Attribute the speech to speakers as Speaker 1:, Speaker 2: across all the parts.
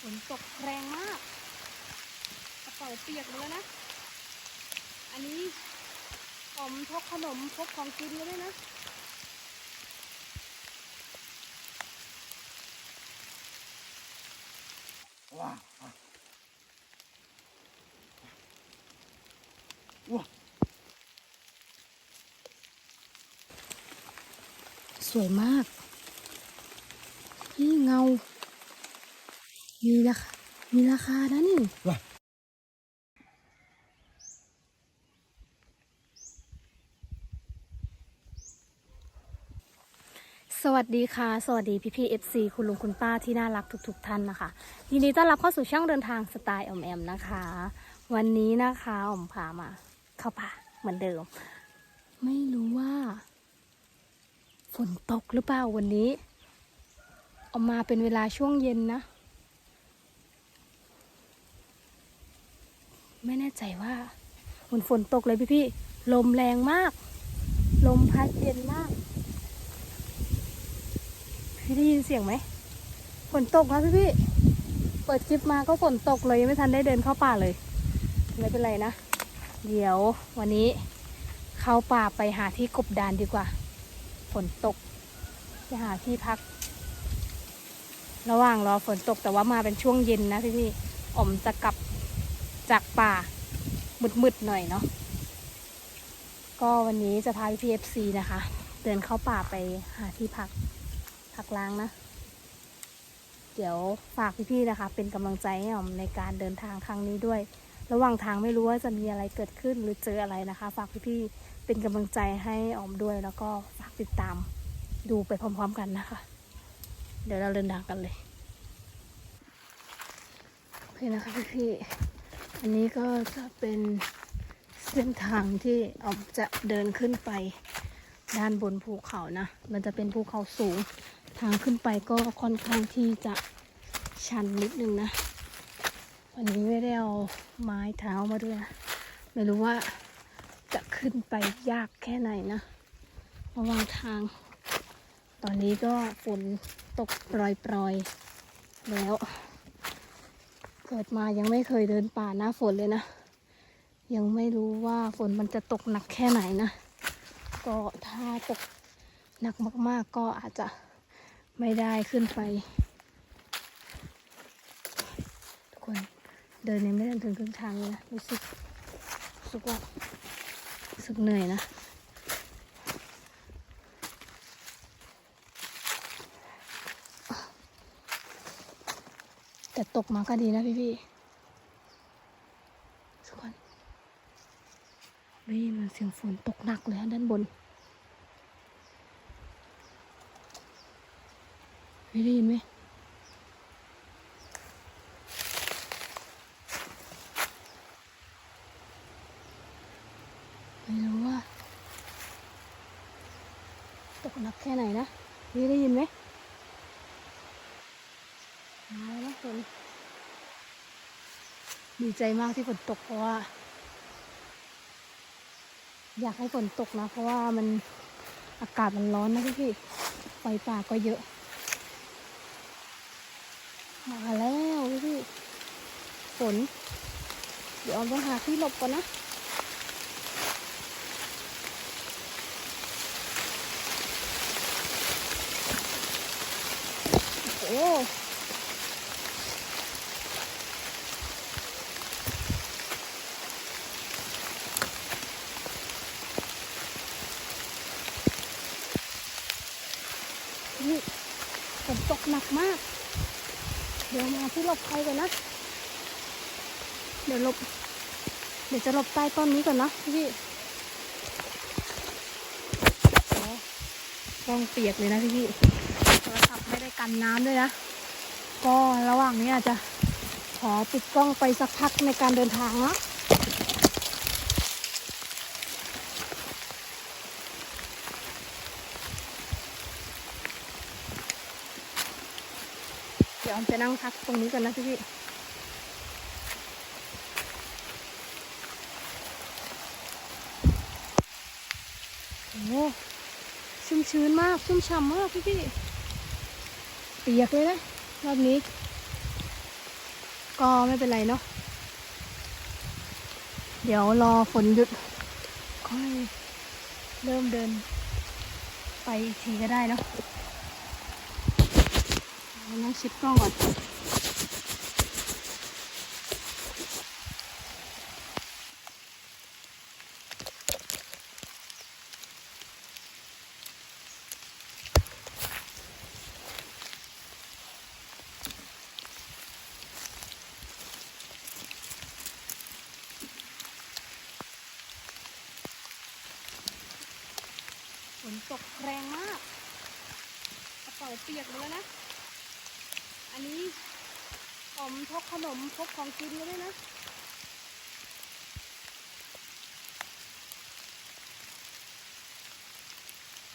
Speaker 1: ฝนตกแรงมาก กระเป๋าเปียกหมดแล้วนะ อันนี้ผมพกขนมพกของกินมาด้วยนะ
Speaker 2: ว้าวว้า
Speaker 1: สวยมาก นี่เงา มีราคามีราคานะนี่
Speaker 2: ว้าว
Speaker 1: สวัสดีค่ะ สวัสดีพี่พี่เอฟซีคุณลุงคุณป้าที่น่ารักทุกๆทท่านนะคะยินดีต้อนรับเข้าสู่ช่องเดินทางสไตล์อมแอมนะคะ วันนี้นะคะอมพามา เข้าป่าเหมือนเดิม ไม่รู้ว่า ฝนตกหรือเปล่าวันนี้ออกมาเป็นเวลาช่วงเย็นนะ ไม่แน่ใจว่าเหมือนฝนตกเลยพี่พี่ลมแรงมาก ลมพัดเย็นมาก พี่ได้ยินเสียงไหมฝนตกนะพี่พี่เปิดคลิปมาก็ฝนตกเลยยังไม่ทันได้เดินเข้าป่าเลยไม่เป็นไรนะ เดี๋ยววันนี้เข้าป่าไปหาที่กบดานดีกว่าฝนตกจะหาที่พัก ระหว่างรอฝนตกแต่ว่ามาเป็นช่วงเย็นนะพี่พี่อมจะกลับ จากป่ามืดๆหน่อยเนาะก็วันนี้จะพาพี่เอฟซีนะคะ เดินเข้าป่าไปหาที่พักพักล้างนะ เดี๋ยวฝากพี่ๆนะคะ เป็นกำลังใจให้ออมในการเดินทางครั้งนี้ด้วย ระหว่างทางไม่รู้ว่าจะมีอะไรเกิดขึ้นหรือเจออะไรนะคะ ฝากพี่ๆเป็นกำลังใจให้ออมด้วยแล้วก็ฝากติดตามดูไปพร้อมๆกันนะคะ เดี๋ยวเราเดินทางกันเลยโอเคนะคะพี่ๆ อันนี้ก็จะเป็นเส้นทางที่ออมจะเดินขึ้นไปด้านบนภูเขานะ มันจะเป็นภูเขาสูง ทางขึ้นไปก็ค่อนข้างที่จะชันนิดนึงนะ วันนี้ไม่ได้เอาไม้เท้ามาด้วยนะ ไม่รู้ว่าจะขึ้นไปยากแค่ไหนนะระหว่างทาง ตอนนี้ก็ฝนตกปรอยๆ แล้ว เกิดมายังไม่เคยเดินป่าหน้าฝนเลยนะ ยังไม่รู้ว่าฝนมันจะตกหนักแค่ไหนนะ ก็ถ้าตกหนักมากๆก็อาจจะไม่ได้ขึ้นไป ทุกคนเดินยังไม่ได้ถึงครึ่งทางเลยนะรู้สึกรู้สึกว่ารู้สึกเหนื่อยนะ แต่ตกมาก็ดีนะพี่ๆทุกคนได้ยินเหมือนเสียงฝนตกหนักเลยด้านบนไม่ได้ยินไหมรู้ว่า ตกหนักแค่ไหนนะนี่ได้ยินไหมมาแล้วนะฝน ดีใจมากที่ฝนตกเพราะว่า อยากให้ฝนตกนะ เพราะว่ามันอากาศมันร้อนนะพี่พี่ๆไฟป่าก็เยอะ มาแล้วพี่พี่ฝน เดี๋ยวเอาหาที่หลบก่อนนะโอ้โหนี่ฝนตกหนัก มาก เดี๋ยวมาที่หลบภัยก่อนนะ เดี๋ยวหลบ เดี๋ยวจะหลบใต้ต้นนี้ก่อนนะพี่โอ้กล้องเปียกเลยนะพี่พี่โทรศัพท์ไม่ได้กันน้ำด้วยนะ ก็ระหว่างนี้อาจจะขอปิดกล้องไปสักพักในการเดินทางเนาะเดี๋ยวออม จะนั่งพักตรงนี้ก่อนนะพี่พี่โอ้ชุ่มชื้นมาก ชุ่มฉ่ำมากพี่พี่เปียกเลยนะรอบนี้ ก็ไม่เป็นไรเนาะเดี๋ยวรอฝนหยุด ค่อย เริ่มเดิน ไปอีกทีก็ได้เนาะ นั่งชิดกล้องก่อนฝนตกแรงมากกระเป๋าเปียกหมดแล้วนะ อันนี้ผมพกขนมพกของกินมาด้วยนะ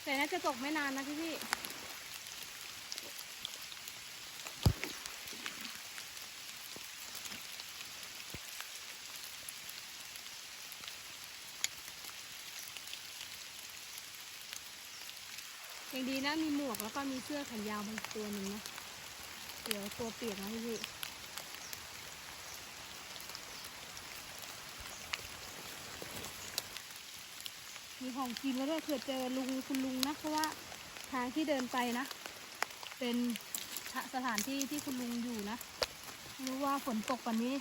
Speaker 1: แต่น่าจะตกไม่นานนะพี่พี่ยังดีนะมีหมวกแล้วก็มีเสื้อแขนยาวบางตัวหนึ่งนะ เดี๋ยวตัวเปียกนะพี่มีของกินแล้วด้วยเผื่อเจอลุงคุณลุงนะเพราะว่าทางที่เดินไปนะ เป็นสถานที่ที่คุณลุงอยู่นะรู้ว่าฝนตกวันนี้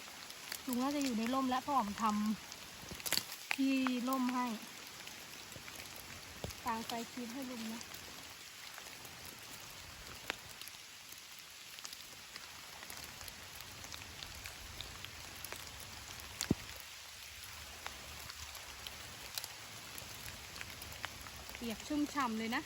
Speaker 1: ลุงน่าจะอยู่ในร่มและพ่อผมทำที่ร่มให้กางไฟคีบให้ลุงนะ ปียกชุ่มฉ่ำเลยนะ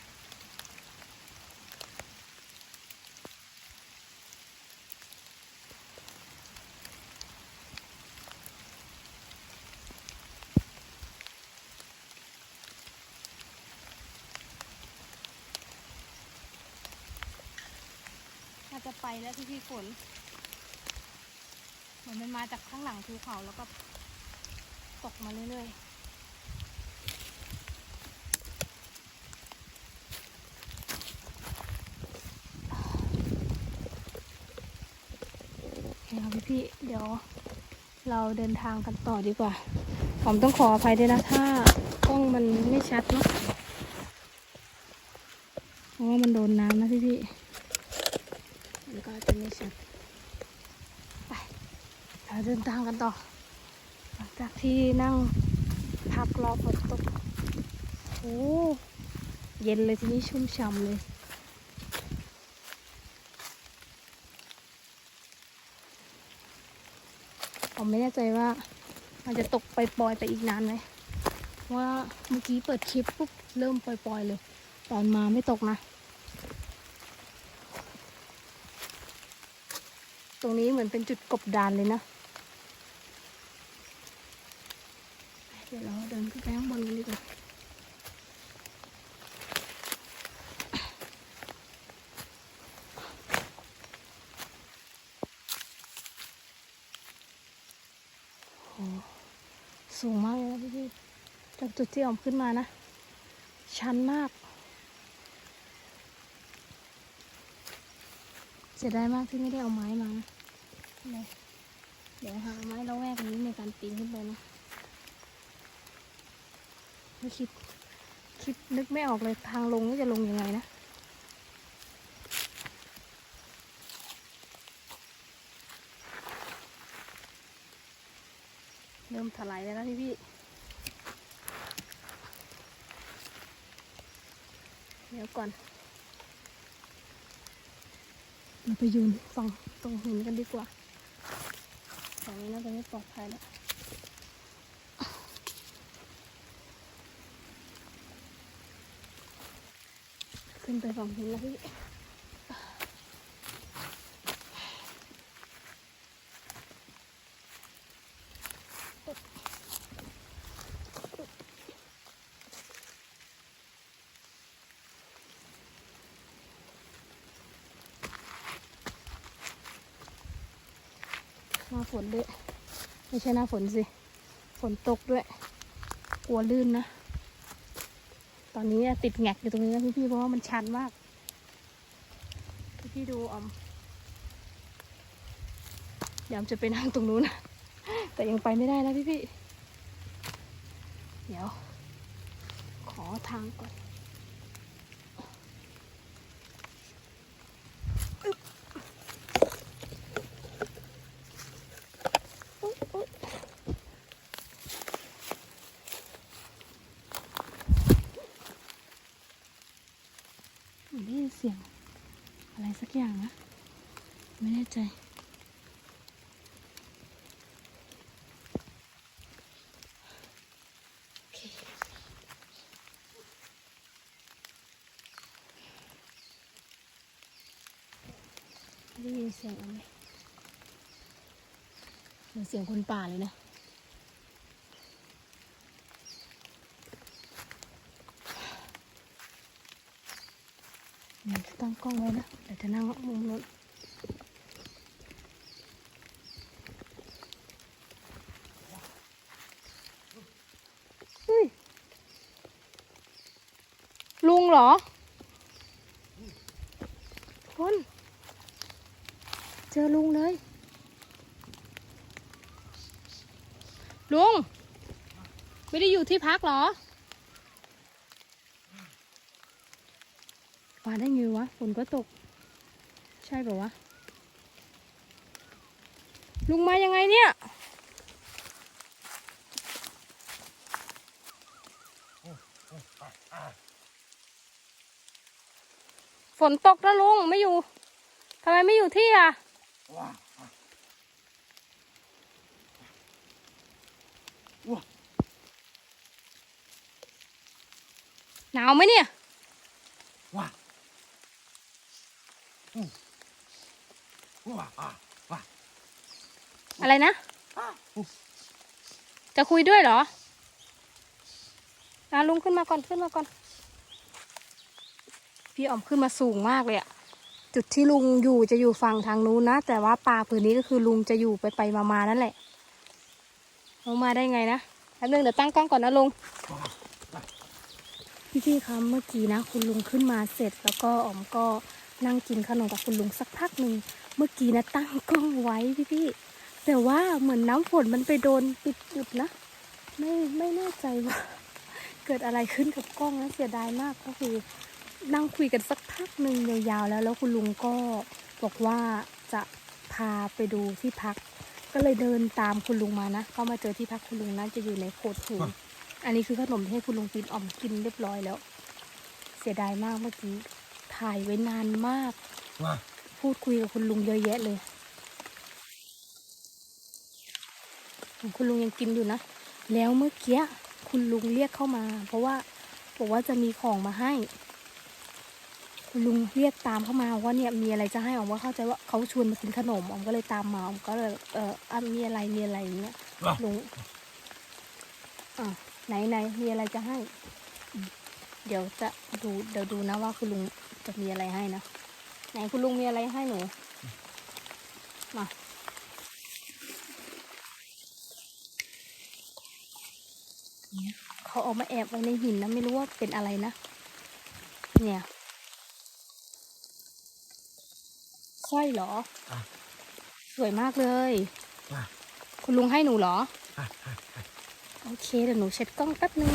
Speaker 1: น่าจะไปแล้วพี่พี่ๆฝนเหมือนมันมาจากข้างหลังภูเขาแล้วก็ตกมาเรื่อยๆ โอเคครับ พี่พี่ๆเดี๋ยวเราเดินทางกันต่อดีกว่า ผมต้องขออภัยด้วยนะถ้ากล้องมันไม่ชัดเนาะเพราะว่ามันโดนน้ำนะพี่พี่ๆมันก็จะไม่ชัดไปเราเดินทางกันต่อ หลังจากที่นั่งพักรอฝนตกโอ้เย็นเลยทีนี้ชุ่มฉ่ำเลย ไม่แน่ใจว่ามันจะตกไปปล่อยๆไปอีกนานไหมว่าเมื่อกี้เปิดคลิปปุ๊บเริ่มปล่อยๆเลย ตอนมาไม่ตกนะ ตรงนี้เหมือนเป็นจุดกบดานเลยนะ เดี๋ยวเราเดินขึ้นไปข้างบนกันดีกว่า โอ้สูงมากเลยนะพี่พี่ๆจากจุด ที่ออมขึ้นมานะ ชันมาก เสียดายมากที่ไม่ได้เอาไม้มาเดี๋ยวหาไม้แล้วแวกนี้ในการปีนขึ้นไปนะไม่คิดคิดนึกไม่ออกเลยทางลงนี่จะลงยังไงนะเริ่มถลายแล้วนะพี่พี่ ดี๋ยวก่อนเราไปยืนฝั่งตรงหินกันดีกว่าฝั่งนี้น่าจะไม่ปลอดภัยแล้วขึ้นไปฝั่งหินแล้วพี่ ฝนด้วย ไม่ใช่หน้าฝนสิ ฝนตกด้วย กลัวลื่นนะ ตอนนี้ติดแงกอยู่ตรงนี้นะพี่ๆเพราะว่ามันชันมาก พี่ๆดูออมเดี๋ยวออมจะไปนั่งตรงนู้นนะแต่ยังไปไม่ได้นะพี่พี่ๆเดี๋ยว ขอทางก่อนอึ๊บอุ๊ยอุ๊ยเหมือนได้ยินเสียง อะไรสักอย่างนะ ไม่แน่ใจ โอเค ได้ยินเสียงอะไรเหมือนเสียงคนป่าเลยนะจะตั้งกล้องไว้นะเดี๋ยวจะนั่งมุมนู้นลุงเหรอคน เจอลุงเลย ลุง ไม่ได้อยู่ที่พักหรอมาได้ไงวะฝนก็ตก ใช่ป่าวะ ลุงมายังไงเนี่ยฝนตกนะลุงไม่อยู่ทำไมไม่อยู่ที่อะ หนาวไหมเนี่ย
Speaker 2: ว้าอืมว้าอะว้า
Speaker 1: อะไรนะ จะคุยด้วยเหรออะลุงขึ้นมาก่อนขึ้นมาก่อน พี่อ๋อมขึ้นมาสูงมากเลยอะ จุดที่ลุงอยู่จะอยู่ฝั่งทางนู้นนะ แต่ว่าป่าผืนนี้ก็คือลุงจะอยู่ไปไปมามานั่นแหละลงมาได้ไงนะแป๊บนึงเดี๋ยวตั้งกล้องก่อนนะลุงพี่ๆคะเมื่อกี้นะ คุณลุงขึ้นมาเสร็จ แล้วก็อ๋อมก็นั่งกินขนมกับคุณลุงสักพักหนึ่งเมื่อกี้นะตั้งกล้องไว้พี่ๆแต่ว่าเหมือนน้ำฝนมันไปโดนปิดๆนะ ไม่ไม่แน่ใจว่า เกิดอะไรขึ้นกับกล้องนะเสียดายมากก็คือ นั่งคุยกันสักพักหนึ่งยาวๆแล้วแล้วคุณลุงก็บอกว่าจะพาไปดูที่พัก ก็เลยเดินตามคุณลุงมานะ ก็มาเจอที่พักคุณลุงนะจะอยู่ในโขดหินอันนี้คือขนมที่ให้คุณลุงกินอ่อมกินเรียบร้อยแล้ว เสียดายมากเมื่อกี้ถ่ายไว้นานมาก
Speaker 2: ว้า
Speaker 1: พูดคุยกับคุณลุงเยอะแยะเลย คุณลุงยังกินอยู่นะ แล้วเมื่อกี้คุณลุงเรียกเข้ามา เพราะว่าบอกว่าจะมีของมาให้คุณ ลุงเรียกตามเข้ามาว่าเนี่ยมีอะไรจะให้ออมว่าเข้าใจว่าเขาชวนมากินขนมออมก็เลยตามมาออมก็เลยเอออะมีอะไรมีอะไรอย่างเงี้ย
Speaker 2: ว้า
Speaker 1: ลุงอะไหนไหนมีอะไรจะให้อืมเดี๋ยวจะดูเดี๋ยวดูนะว่าคุณลุงจะมีอะไรให้นะไหนคุณลุงมีอะไรให้หนูมาเนี่ยเขาเอามาแอบไว้ในหินนะไม่รู้ว่าเป็นอะไรนะ เนี่ย สร้อยเหรอ
Speaker 2: อะ
Speaker 1: สวยมากเลย
Speaker 2: ว้า
Speaker 1: คุณลุงให้หนูเหรอ
Speaker 2: อะอะอะ
Speaker 1: โอเคเดี๋ยวหนูเช็ดกล้องแป๊บนึง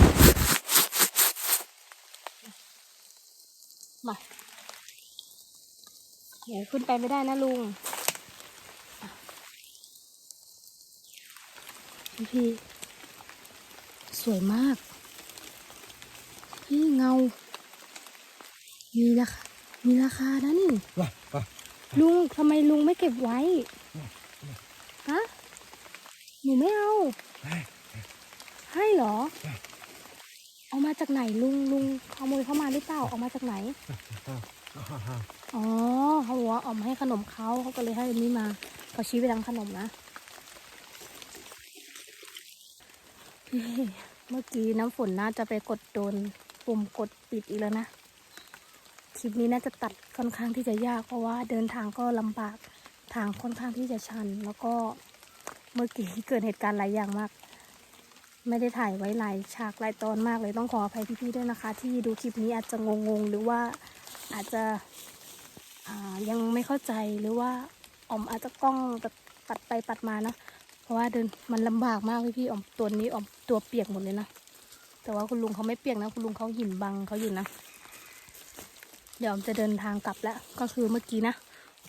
Speaker 1: มาเดี๋ยวขึ้นไปไม่ได้นะลุงอะพี่พี่ สวยมากพี่เงา มีราคามีราคานะนี่
Speaker 2: ว้าว้า
Speaker 1: ลุงทำไมลุงไม่เก็บไว้ ฮะ หนูไม่เอา ให้เหรอ เอามาจากไหนลุงลุงขโมยเข้ามาหรือเปล่าเอามาจากไหน
Speaker 2: อ๋อ
Speaker 1: เขาบอกว่าเอามาให้ขนมเขาเขาก็เลยให้อันนี้มาเขาชี้ไปทางขนมนะเมื่อกี้น้ำฝนน่าจะไปกดโดนปุ่มกดปิดอีกแล้วนะ ลิปนี้น่าจะตัดค่อนข้างที่จะยาก เพราะว่าเดินทางก็ลำบากทางค่อนข้างที่จะชัน แล้วก็เมื่อกี้เกิดเหตุการณ์หลายอย่างมาก ไม่ได้ถ่ายไว้หลายฉากหลายตอนมากเลยต้องขออภัยพี่ๆด้วยนะคะ ที่ดูคลิปนี้อาจจะงงๆ หรือว่าอาจจะยังไม่เข้าใจหรือว่าออมอาจจะกล้องแบบปัดไปปัดมานะ เพราะว่าเดินมันลำบากมากพี่พี่ๆออมตัวนี้ออมตัวเปียกหมดเลยนะแต่ว่าคุณลุงเขาไม่เปียกนะ คุณลุงเขาหินบังเขาอยู่นะ เดี๋ยวอมจะเดินทางกลับแล้ว ก็คือเมื่อกี้นะ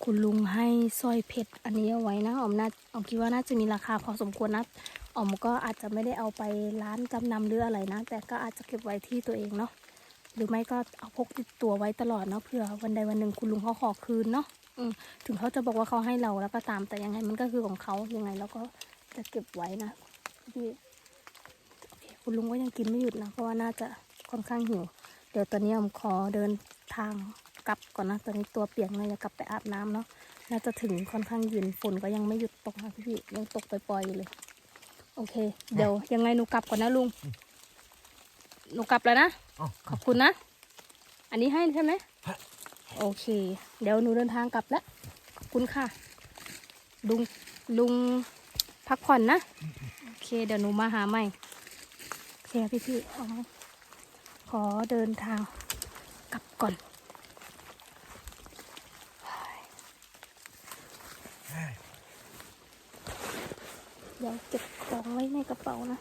Speaker 1: คุณลุงให้สร้อยเพชรอันนี้เอาไว้นะอมน่าอมคิดว่าน่าจะมีราคาพอสมควรนะอมก็อาจจะไม่ได้เอาไปร้านจำนำหรืออะไรนะ แต่ก็อาจจะเก็บไว้ที่ตัวเองเนาะหรือไม่ก็เอาพกติดตัวไว้ตลอดเนาะเผื่อวันใดวันหนึ่งคุณลุงเขาขอคืนเนาะถึงเขาจะบอกว่าเขาให้เราแล้วก็ตามแต่ยังไงมันก็คือของเขายังไงเราก็จะเก็บไว้นะพี่คุณลุงก็ยังกินไม่หยุดนะ เพราะว่าน่าจะค่อนข้างหิว ดี๋ยวตอนนี้ผมขอเดินทางกลับก่อนนะ ตอนนี้ตัวเปียกเลยจะกลับไปอาบน้ำเนาะ น่าจะถึงค่อนข้างเย็นฝนก็ยังไม่หยุดตกนะพี่ๆยังตกปล่อยๆอยู่เลย โอเค เดี๋ยวยังไงหนูกลับก่อนนะลุง หนูกลับแล้วนะ
Speaker 2: อ๋อ
Speaker 1: ขอบคุณนะ อันนี้ให้ใช่ไหม
Speaker 2: ฮะ
Speaker 1: โอเค เดี๋ยวหนูเดินทางกลับแล้ว ขอบคุณค่ะ ลุง ลุงพักผ่อนนะ โอเค เดี๋ยวหนูมาหาใหม่โอเคพี่พี่ๆเอาข อเดินทางกลับก่อนเดี๋ยวเก็บของไว้ในกระเป๋านะ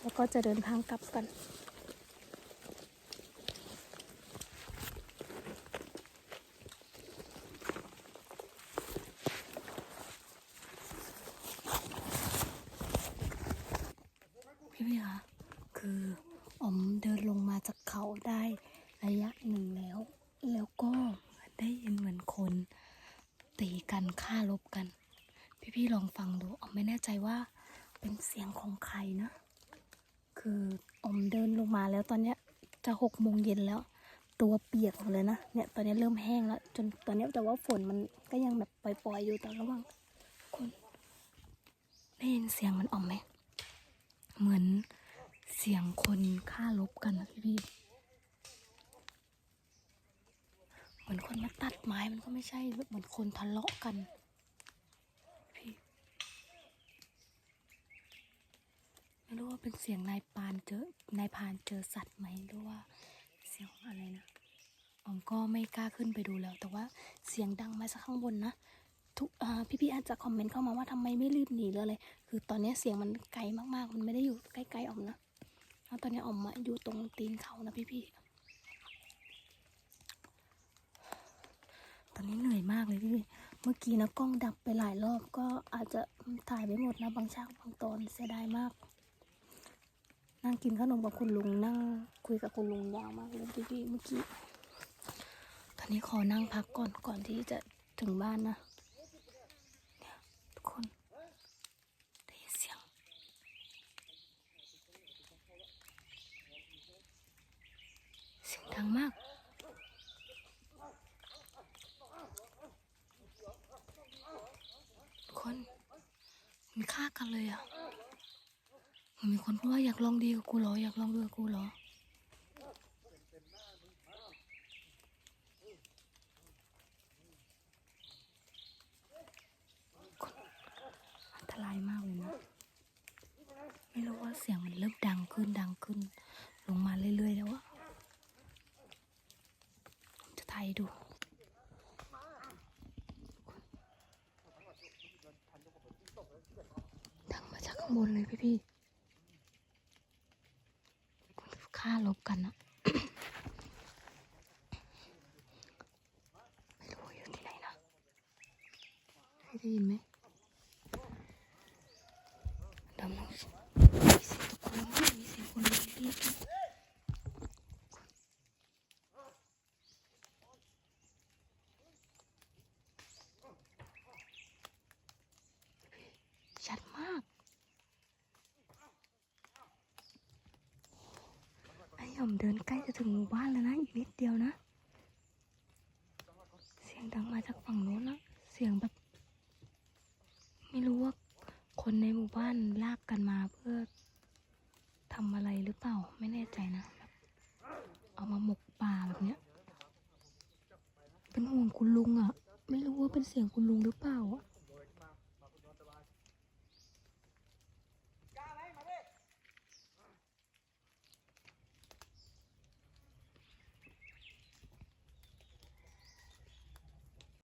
Speaker 1: แล้วก็จะเดินทางกลับกัน พี่พี่คะคืออมเดินลงมาจากเขาได้ระยะหนึ่งแล้ว แล้วก็ได้ยินเหมือนคน ตีกันฆ่าลบกัน พี่พี่ๆลองฟังดูอมไม่แน่ใจว่าเป็นเสียงของใครนะ คืออมเดินลงมาแล้วตอนเนี้ยจะหกโมงเย็นแล้ว ตัวเปียกหมดเลยนะเนี่ยตอนนี้เริ่มแห้งแล้ว จนตอนนี้แต่ว่าฝนมันก็ยังแบบปล่อยๆอยู่แต่ระหว่างคนได้ยินเสียงมันออมไหมเหมือนเสียงคนฆ่าลบกันนะพี่พี่เหมือนคนมาตัดไม้มันก็ไม่ใช่เหมือนคนทะเลาะกัน พี่ ไม่ รู้ว่าเป็นเสียงนายปานเจอนายพานเจอสัตว์ไหมหรือว่าเสียงอะไรนะออมก็ไม่กล้าขึ้นไปดูแล้ว แต่ว่าเสียงดังมาจากข้างบนนะทุกอ่าพี่อาจจะคอมเมนต์เข้ามาว่าทำไมไม่รีบหนีหรืออะไรคือตอนนี้เสียงมันไกลมากๆ มันไม่ได้อยู่ใกล้ๆออมนะแล้วตอนนี้ออมมาอยู่ตรงตีนเขานะพี่ๆตอนนี้เหนื่อยมากเลยพี่เมื่อกี้นะกล้องดับไปหลายรอบก็อาจจะถ่ายไปหมดนะบางฉากบางตอนเสียดายมาก นั่งกินขนมกับคุณลุงนั่งคุยกับคุณลุงยาวมากเลยพี่ๆเมื่อกี้ ตอนนี้ขอนั่งพักก่อนก่อนที่จะถึงบ้านนะเนี่ยทุกคนได้ยินเสียง เสียงดังมากทุกคนมันฆ่ากันเลยอะ มันมีคนพูดว่าอยากลองดีกับกูเหรอ อยากลองดีกับกูเหรออันตรายมากเลยนะ ไม่รู้ว่าเสียงมันเริ่มดังขึ้นดังขึ้น ลงมาเรื่อยๆแล้วอะจะถ่ายดูดังมาจากข้างบนเลยพี่ๆคนฆ่าลบกันอะ ไม่รู้ว่าอยู่ที่ไหนนะพี่ได้ยินไหม ดำน้ำมีเสียงตะโกนด้วยมีเสียงคนเรียกด้วยชัดมาก ไอ้ห ยอมเดินใกล้จะถึงหมู่บ้านแล้วนะ อีกนิดเดียวนะ เสียงดังมาจากฝั่งโน้นนะเสียงแบบ ไม่รู้ว่าคนในหมู่บ้านลากกันมาเพื่อทำอะไรหรือเปล่า ไม่แน่ใจนะแบบเอามาหมกป่าแบบเนี้ย เป็นห่วงคุณลุงอะ่ะ ไม่รู้ว่าเป็นเสียงคุณลุงหรือเปล่าอะ